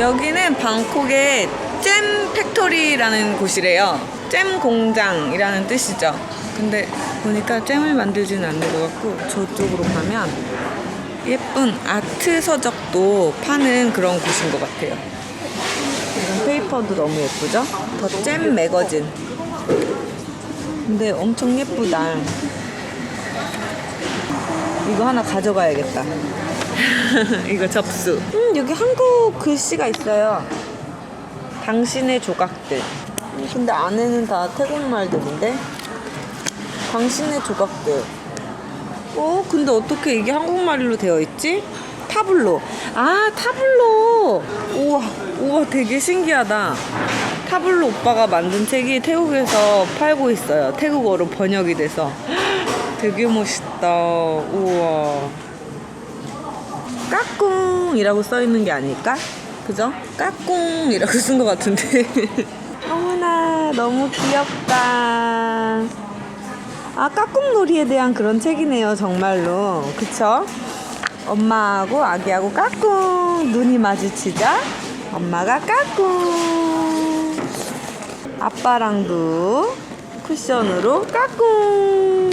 여기는 방콕의 잼 팩토리라는 곳이래요. 잼 공장이라는 뜻이죠. 근데 보니까 잼을 만들지는 않는 것 같고 저쪽으로 가면 예쁜 아트 서적도 파는 그런 곳인 것 같아요. 이런 페이퍼도 너무 예쁘죠? 더 잼 매거진. 근데 엄청 예쁘다. 이거 하나 가져가야겠다. 이거 접수. 음, 여기 한국 글씨가 있어요. 당신의 조각들. 음, 근데 안에는 다 태국 말들인데? 당신의 조각들. 어, 근데 어떻게 이게 한국말로 되어 있지? 타블로. 아, 타블로. 우와, 우와, 되게 신기하다. 타블로 오빠가 만든 책이 태국에서 팔고 있어요. 태국어로 번역이 돼서. 되게 멋있다. 우와. 까꿍이라고 써 있는 게 아닐까? 그죠? 까꿍이라고 쓴 것 같은데. 어머나, 너무 귀엽다. 아, 까꿍놀이에 대한 그런 책이네요, 정말로. 그쵸? 엄마하고 아기하고 까꿍. 눈이 마주치자. 엄마가 까꿍. 아빠랑도 쿠션으로 까꿍.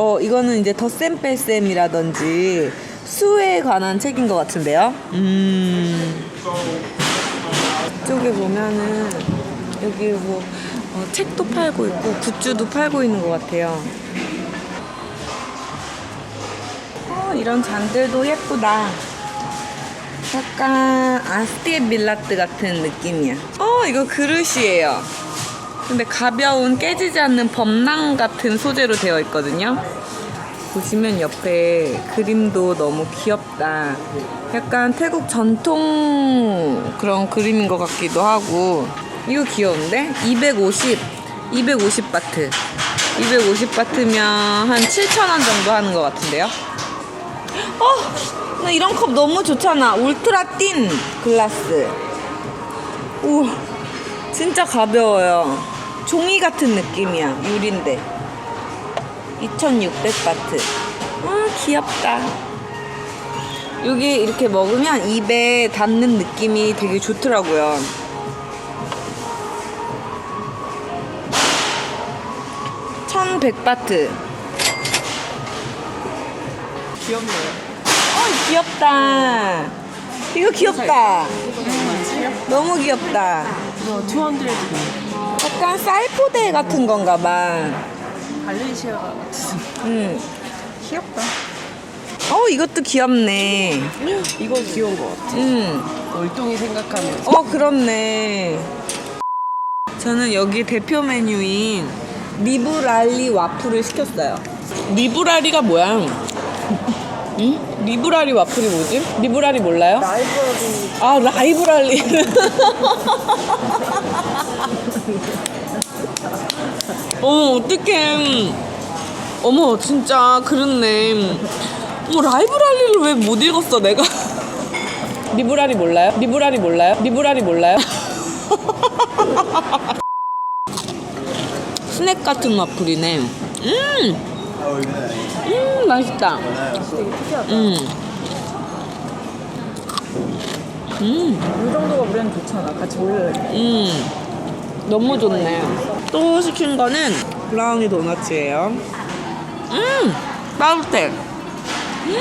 어, 이거는 이제 덧셈 뺄셈이라든지 수에 관한 책인 것 같은데요. 음. 이쪽에 보면은 여기 뭐 어, 책도 팔고 있고 굿즈도 팔고 있는 것 같아요. 어, 이런 잔들도 예쁘다. 약간 아스티에 밀라트 같은 느낌이야. 어, 이거 그릇이에요. 근데 가벼운 깨지지 않는 범랑 같은 소재로 되어 있거든요. 보시면 옆에 그림도 너무 귀엽다. 약간 태국 전통 그런 그림인 것 같기도 하고. 이거 귀여운데? 250, 250바트. 250바트면 한 7,000원 정도 하는 것 같은데요? 어! 나 이런 컵 너무 좋잖아. 울트라 틴 글라스. 우와. 진짜 가벼워요. 종이 같은 느낌이야. 유리인데. 2600바트. 아, 귀엽다. 여기 이렇게 먹으면 입에 닿는 느낌이 되게 좋더라고요. 천 1100바트. 귀엽네요. 어, 귀엽다. 이거 귀엽다. 너무 귀엽다. 이거 200. 약간 쌀포대 같은 건가 봐. 발렌시아 같은. 음. 귀엽다. 어, 이것도 귀엽네. 이거 귀여운 것 같아. 음. 월동이 생각하면. 어, 그렇네. 저는 여기 대표 메뉴인 리브랄리 와플을 시켰어요. 리브랄리가 뭐야? 응? 리브랄리 와플이 뭐지? 리브랄리 몰라요? 라이브러리. 아, 라이브랄리. 어머, 어떡해. 어머, 진짜, 그렇네. 어머, 라이브랄리를 왜 못 읽었어, 내가? 리브랄리 몰라요? 리브랄리 몰라요? 리브랄리 몰라요? 스낵 같은 와플이네. 음! 음, 맛있다. 음. 음. 이 정도가 우리는 좋잖아. 같이 올려야 음, 너무 좋네요. 또 시킨 거는 브라우니 도너츠예요. 음, 따뜻해. 음.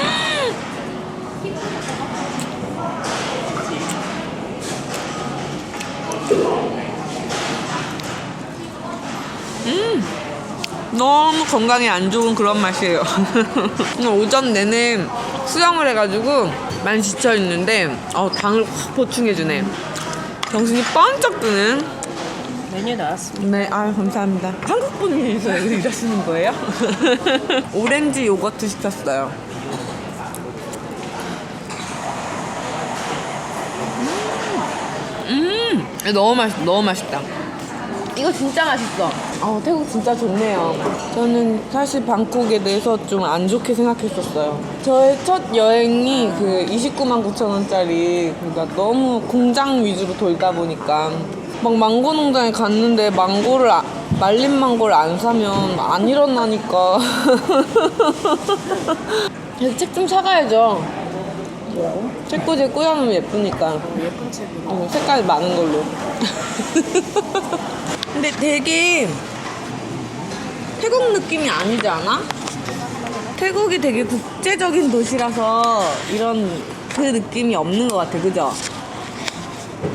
음, 너무 건강에 안 좋은 그런 맛이에요. 오늘 오전 내내 수영을 해가지고 많이 지쳐 있는데 어, 당을 확 보충해주네. 정신이 번쩍 드는. 메뉴 나왔습니다. 네, 아 감사합니다. 한국 분이서 여기 일하시는 거예요? 오렌지 요거트 시켰어요. 음, 음, 너무 맛있, 너무 맛있다. 이거 진짜 맛있어. 어, 태국 진짜 좋네요. 저는 사실 방콕에 대해서 좀 안 좋게 생각했었어요. 저의 첫 여행이 그 29만 9천 원짜리 그러니까 너무 공장 위주로 돌다 보니까 막 망고 농장에 갔는데 망고를 아- 말린 망고를 안 사면 안 일어나니까 책좀 사가야죠. 뭐라고? 책꽂이에 꽂아놓으면 예쁘니까. 예쁜 책이라. 어, 색깔 많은 걸로. 근데 되게 태국 느낌이 아니지 않아? 태국이 되게 국제적인 도시라서 이런 그 느낌이 없는 것 같아, 그죠?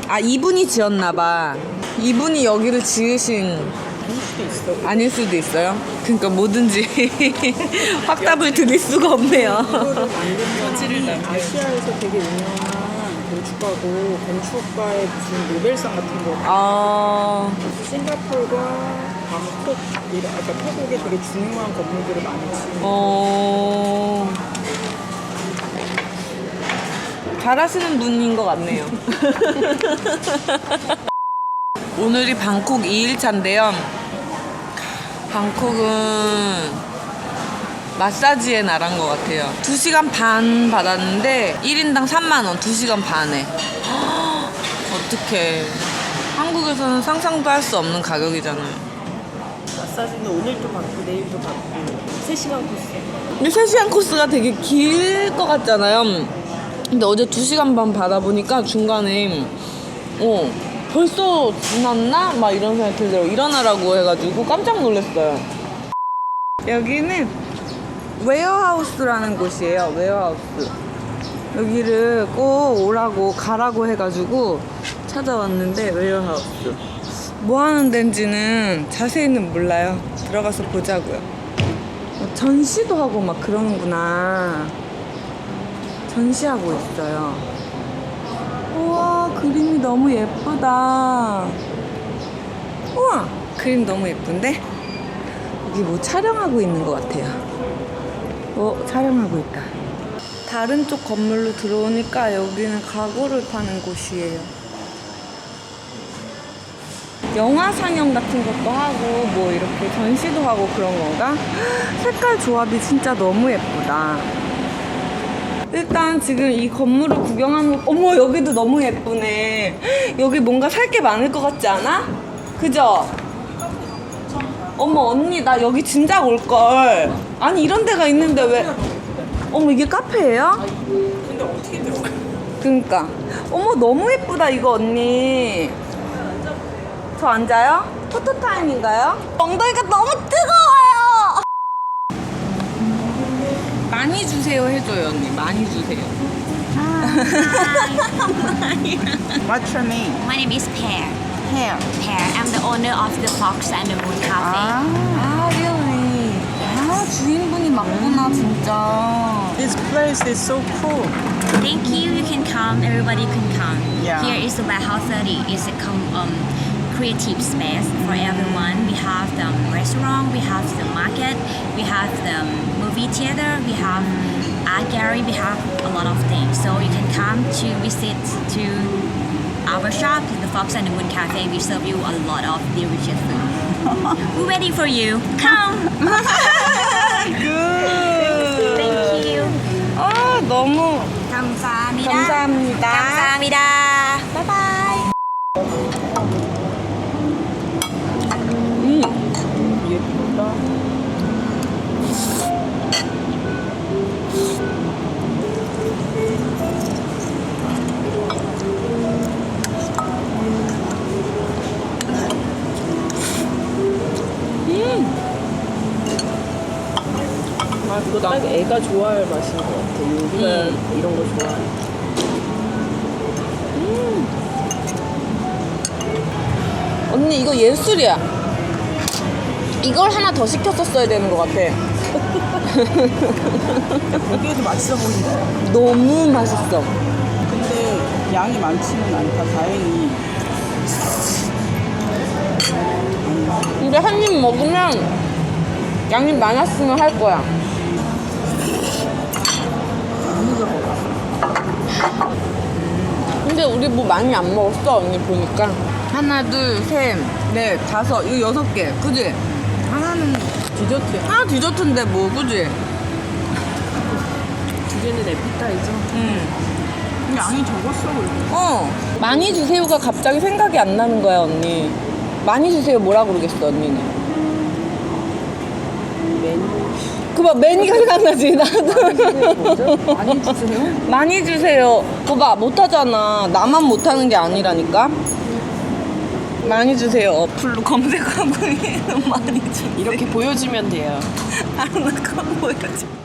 아, 이분이 지었나봐. 이분이 여기를 지으신 아닐 수도 있어요. 그러니까 뭐든지 확답을 드릴 수가 없네요. 아시아에서 되게 유명한 건축가고 건축가의 무슨 노벨상 같은 거. 아, 싱가포르가 방콕 이런 아까 태국에 되게 중요한 건물들을 많이 지은 어. 잘하시는 분인 것 같네요. 오늘이 방콕 2일차인데요. 방콕은 마사지의 나라인 것 같아요. 2시간 반 받았는데 1인당 3만원, 2시간 반에. 어떡해. 한국에서는 상상도 할 수 없는 가격이잖아요. 마사지는 오늘도 받고 내일도 받고 3시간 코스. 근데 3시간 코스가 되게 길 것 같잖아요. 근데 어제 2시간 반 받아보니까 중간에, 어, 벌써 지났나? 막 이런 생각이 들더라고요. 일어나라고 해가지고 깜짝 놀랐어요. 여기는 웨어하우스라는 곳이에요. 웨어하우스. 여기를 꼭 오라고 가라고 해가지고 찾아왔는데 웨어하우스. 뭐 하는 데인지는 자세히는 몰라요. 들어가서 보자고요. 어, 전시도 하고 막 그러는구나. 전시하고 있어요. 우와, 그림이 너무 예쁘다. 우와, 그림 너무 예쁜데? 여기 뭐 촬영하고 있는 것 같아요. 어, 촬영하고 있다. 다른 쪽 건물로 들어오니까 여기는 가구를 파는 곳이에요. 영화 상영 같은 것도 하고 뭐 이렇게 전시도 하고 그런 건가? 색깔 조합이 진짜 너무 예쁘다. 일단 지금 이 건물을 구경하는 어머 여기도 너무 예쁘네. 여기 뭔가 살 게 많을 것 같지 않아? 그죠? 어머 언니 나 여기 진작 올 걸. 아니 이런 데가 있는데 왜? 어머 이게 카페예요? 근데 어떻게 들어가? 그니까 어머 너무 예쁘다 이거 언니 저 앉아요? 포토 타임인가요? 엉덩이가 너무 뜨거워요 많이 주세요 해줘요 언니 많이 주세요 What's your name? My name is Pear. Hair. Pear. I'm the owner of the Fox and the Moon Cafe. 아 really 아 주인분이 맞구나 진짜 This place is so cool. Thank you. You can come. Everybody can come. Yeah. Here is the Warehouse 30. It's a com- um, creative space for everyone. We have the restaurant. We have the market. We have the movie theater. We have art gallery. We have a lot of things. So you can come to visit to our shop, the Fox and the Moon Cafe. We serve you a lot of delicious food. We're waiting for you. Come. 굿 Thank you. 아 너무 감사합니다. 감사합니다 감사합니다. Bye. 음. 예쁘다. 딱 애가 좋아할 맛인 것 같아. 우리가 음. 이런 거 좋아해. 언니 이거 예술이야. 이걸 하나 더 시켰었어야 되는 것 같아. 여기에도 맛있어 보인다. 너무 맛있어. 근데 양이 많지는 않다. 다행히. 근데 한 입 먹으면 양이 많았으면 할 거야. 근데 우리 뭐 많이 안 먹었어 언니 보니까 하나 둘셋넷 다섯 이거 여섯 개 그지? 하나는 디저트. 하나 디저트인데 뭐 그지? 두 개는 에피타이저. 응. 양이 적었어, 그래. 어 많이 주세요가 갑자기 생각이 안 나는 거야 언니 많이 주세요 뭐라 그러겠어 언니는 그봐 매니가 생각나지 나도? 많이 주세요. 많이 주세요. 그봐 못하잖아. 나만 못하는 게 아니라니까. 많이 주세요. 어플로 검색하고 많이 주세요. 이렇게 보여주면 돼요. 알아 그거 보여줘